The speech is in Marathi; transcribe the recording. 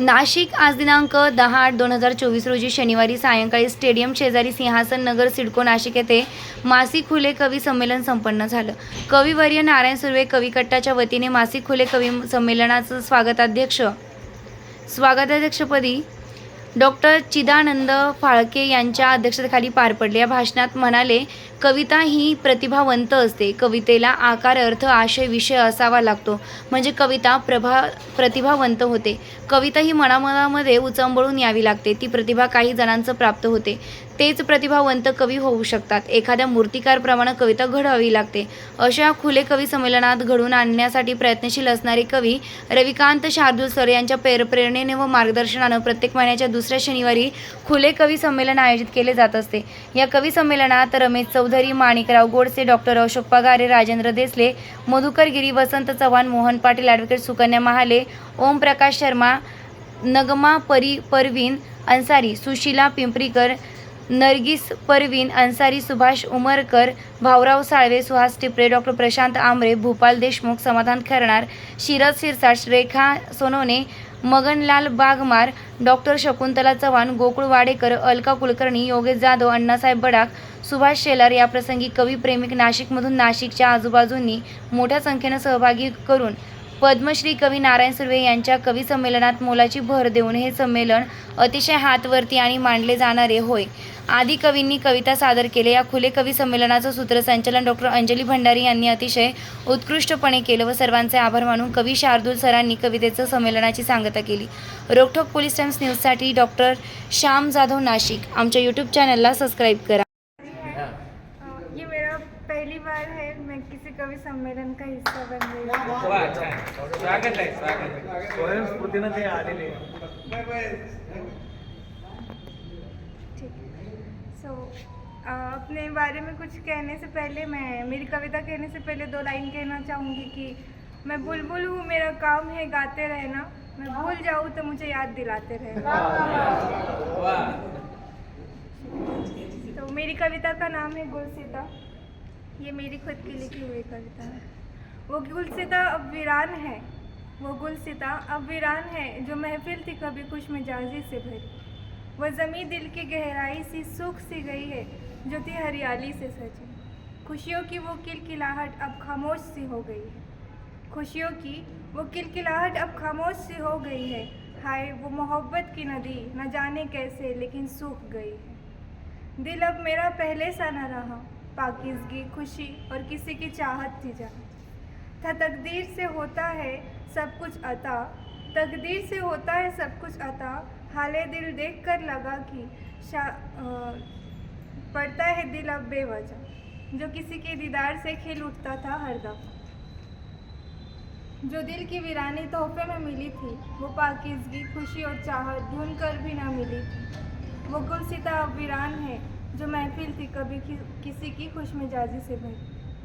नाशिक आज दिनांक दहा आठ दोन हजार चोवीस रोजी शनिवारी सायंकाळी स्टेडियम शेजारी सिंहासन नगर सिडको नाशिक येथे मासिक खुले कवी संमेलन संपन्न झालं. कविवर्य नारायण सुर्वे कविकट्टाच्या वतीने मासिक खुले कवी संमेलनाचं स्वागताध्यक्ष स्वागताध्यक्षपदी डॉक्टर चिदानंद फाळके यांच्या अध्यक्षतेखाली पार पडले. या भाषणात म्हणाले कविता ही प्रतिभावंत असते. कवितेला आकार अर्थ आशय विषय असावा लागतो. म्हणजे कविता प्रभा प्रतिभावंत होते. कविता ही मनामनामध्ये उचंबळून यावी लागते. ती प्रतिभा काही जणांचं प्राप्त होते. तेच प्रतिभावंत कवी होऊ शकतात. एखाद्या मूर्तिकारप्रमाणे कविता घडवावी लागते. अशा खुले कवी संमेलनात घडवून आणण्यासाठी प्रयत्नशील असणारे कवी रविकांत शार्दूल सर यांच्या प्रेरणेने व मार्गदर्शनानं प्रत्येक महिन्याच्या दुसऱ्या शनिवारी खुले कवी संमेलन आयोजित केले जात असते. या कवी संमेलनात Ramesh Chaudhari Manikrao Godse doctor Ashok Pagare Rajendra Desale Madhukar Giri Vasant Chavan Mohan Patil advocate Sukanya Mahale Omprakash Sharma Nagma Pari Parveen Ansari Sushila Pimparikar Nargis Parveen Ansari Subhash Umarkar Bhaurao Salve Suhas Tipare doctor Prashant Amre Bhupal Deshmukh Samadhan Kharnar Shiraj Sirsat Rekha Sonawane Maganlal Bagmar doctor Shakuntala Chavan Gokul Wadekar Alka Kulkarni Yogesh Jadhav Annasaheb Badak Subhash Shelar याप्रसंगी कवी प्रेमिक नाशिकमधून नाशिकच्या आजूबाजूंनी मोठ्या संख्येनं सहभागी करून पद्मश्री कवी नारायण सुर्वे यांच्या कवी संमेलनात मोलाची भर देऊन हे संमेलन अतिशय हातवरती आणि मांडले जाणारे होय. आदी कवींनी कविता सादर केले. या खुले कवी संमेलनाचं सूत्रसंचालन डॉक्टर अंजली भंडारी यांनी अतिशय उत्कृष्टपणे केलं व सर्वांचे आभार मानून कवी शार्दूल सरांनी कवितेचं संमेलनाची सांगता केली. रोखोक पोलीस टाइम्स न्यूजसाठी डॉक्टर श्याम जाधव नाशिक. आमच्या यूट्यूब चॅनलला सबस्क्राईब करा. किसी कवि सम्मेलन का हिस्सा बन हूँ। वा छान स्वागत आहे स्वागत आहे स्वयंस्फूर्तीनं ते आलेले ठीक सो अपने बारे में कुछ कहने से पहले मैं मेरी कविता कहने से पहले दो लाइन कहना चाहूँगी कि मैं बुलबुल हूँ मेरा काम है गाते रहना। मैं भूल जाऊँ तो मुझे याद दिलाते रहना। तो मेरी कविता का नाम है गुलसिता। ये मेरी खुद की लिखी हुई कविता है। वो गुलसिता अब वीरान है। वो गुलसिता अब वीरान है, जो महफिल थी कभी खुश मिजाजी से भरी। वो ज़मी दिल की गहराई सी सूख सी गई है, जो थी हरियाली से सजी। खुशियों की वो किलकिलाहट अब खामोश सी हो गई है। खुशियों की वो किलकिलाहट अब खामोश सी हो गई है। हाय, वो मोहब्बत की नदी, न जाने कैसे, लेकिन सूख गई है। दिल अब मेरा पहले सा न रहा। पाकिजगी, खुशी और किसी की चाहत थी जहाँ था तकदीर से होता है सब कुछ अता। तकदीर से होता है सब कुछ अता। हाले दिल देख कर लगा कि शा पड़ता है दिल अब बेवजह। जो किसी के दीदार से खिल उठता था हर दफ़ा। जो दिल की वीरानी तोहफे में मिली थी, वो पाकिजगी, खुशी और चाहत ढूंढ कर भी ना मिली थी। वो गुलसिता अब वीरान है जो महफिल थी कभी कि, किसी की खुश मिजाजी से भरी